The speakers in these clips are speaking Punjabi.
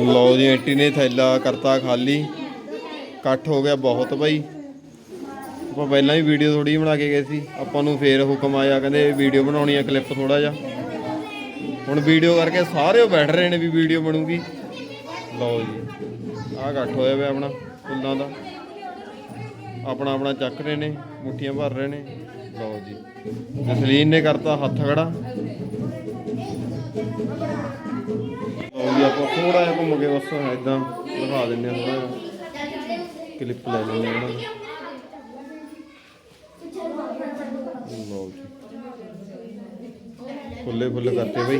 ਲਓ ਜੀ, ਆਂਟੀ ਨੇ ਥੈਲਾ ਕਰਤਾ ਖਾਲੀ। ਇਕੱਠ ਹੋ ਗਿਆ ਬਹੁਤ ਭਾਈ। ਆਪਾਂ ਪਹਿਲਾਂ ਹੀ ਵੀਡੀਓ ਥੋੜੀ ਬਣਾ ਕੇ ਗਏ ਸੀ। ਆਪਾਂ ਨੂੰ ਫੇਰ ਹੁਕਮ ਆਇਆ, ਕਹਿੰਦੇ ਵੀਡੀਓ ਬਣਾਉਣੀ ਆ ਕਲਿੱਪ ਥੋੜਾ ਜਿਹਾ। ਹੁਣ ਵੀਡੀਓ ਕਰਕੇ ਸਾਰੇ ਉਹ ਬੈਠ ਰਹੇ ਨੇ ਵੀ ਵੀਡੀਓ ਬਣੂਗੀ। ਲਓ ਜੀ, ਆਹ ਇਕੱਠ ਹੋਇਆ ਪਿਆ ਆਪਣਾ, ਫੁੱਲਾਂ ਦਾ। ਆਪਣਾ ਆਪਣਾ ਚੱਕ ਰਹੇ ਨੇ, ਮੁੱਠੀਆਂ ਭਰ ਰਹੇ ਨੇ। ਲਓ ਜੀ, ਜਸਲੀਨ ਨੇ ਕਰਤਾ ਹੱਥ ਖੜਾ। ਲਓ ਜੀ ਆਪਾਂ ਥੋੜਾ ਜਿਹਾ ਘੁੰਮ ਕੇ ਬਸ ਇਦਾਂ ਦਿਖਾ ਦਿੰਦੇ ਆ ਥੋੜਾ ਜਿਹਾ ਕਲਿੱਪ ਲੈ ਲੈਂਦੇ ਆ ਇਹਨਾਂ ਦਾ ਲਓ ਜੀ। ਫੁੱਲੇ ਫੁੱਲ ਕਰਤੇ ਬਈ।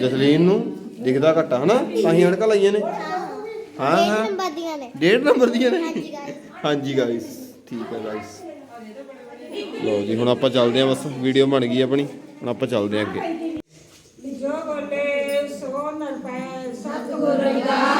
ਜਸਲੀਨ ਨੂੰ ਦਿਖਦਾ ਘੱਟਾ ਹਨਾ? ਤਾਂ ਹੀ ਅੜਕਾ ਲਾਈਆਂ ਨੇ। ਹਾਂ ਹਾਂ। ਡੇਢ ਨੰਬਰ ਦੀਆਂ ਨੇ। ਹਾਂਜੀ ਗਾਇਸ ਠੀਕ ਹੈ ਗਾਇਸ ਲਓ ਜੀ, ਹੁਣ ਆਪਾਂ ਚੱਲਦੇ ਆਂ ਬਸ ਵੀਡੀਓ ਬਣ ਗਈ ਆਪਣੀ, ਹੁਣ ਆਪਾਂ ਚੱਲਦੇ ਆਂ ਅੱਗੇ। ਜੋ ਬੋਲੇ ਸੋ ਨਰ ਪੈ ਸਤਿਗੁਰ ਰਵਿਦਾਸ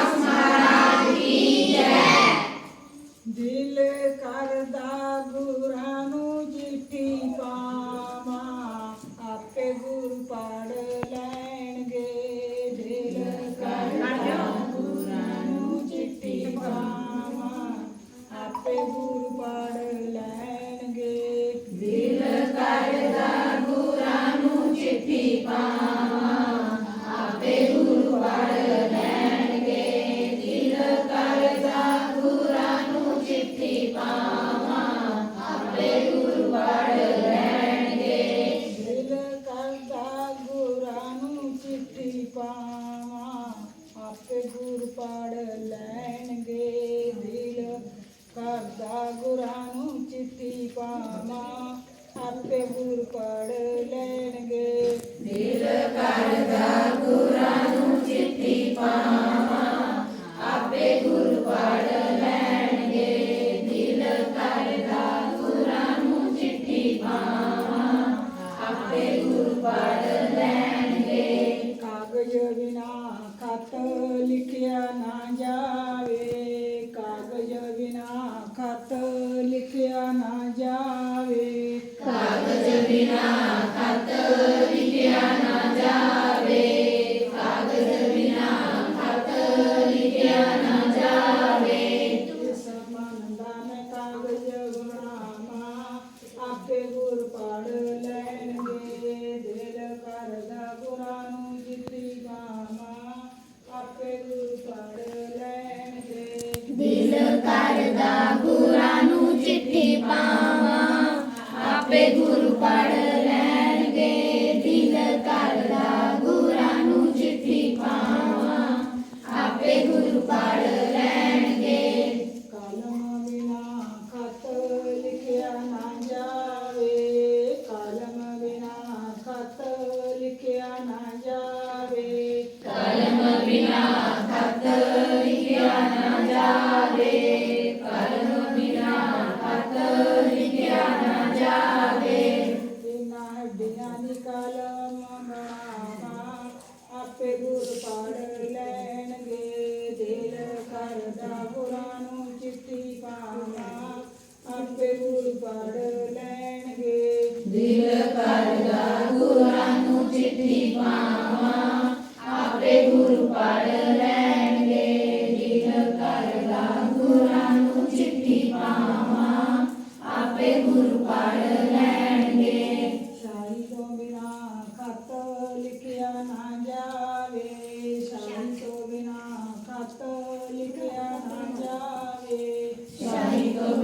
ਲਿਖਿਆ ਨਾ ਜਾਵੇ। ਇਸ ਚਿੱਠੀ ਪਾਵਾਂ ਆਪੇ ਗੁਰੂ ਆਪੇ ਗੁਰ ਪੜ ਲੈਣਗੇ, ਦਿਲ ਕਰਦਾ ਗੁਰਾਂ ਨੂੰ ਚਿੱਠੀ ਪਾਵਾਂ। ਆਪੇ ਗੁਰ ਪੜ ਲੈਣਗੇ ਸ਼ਾਹੀ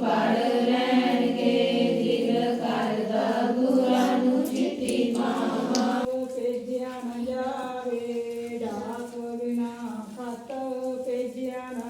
ਪੜ ਲੈਣਗੇ ਦਿਲ ਕਰਦਾ ਗੁਰਾਂ ਨੂੰ ਚਿੱਠੀ ਪਾਵਾਂ। ਭੇਜਿਆ ਨਾ ਜਾਵੇ, ਡਾਕ ਬਿਨਾ ਖਤ ਭੇਜਿਆ ਨਾ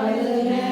Aleluia.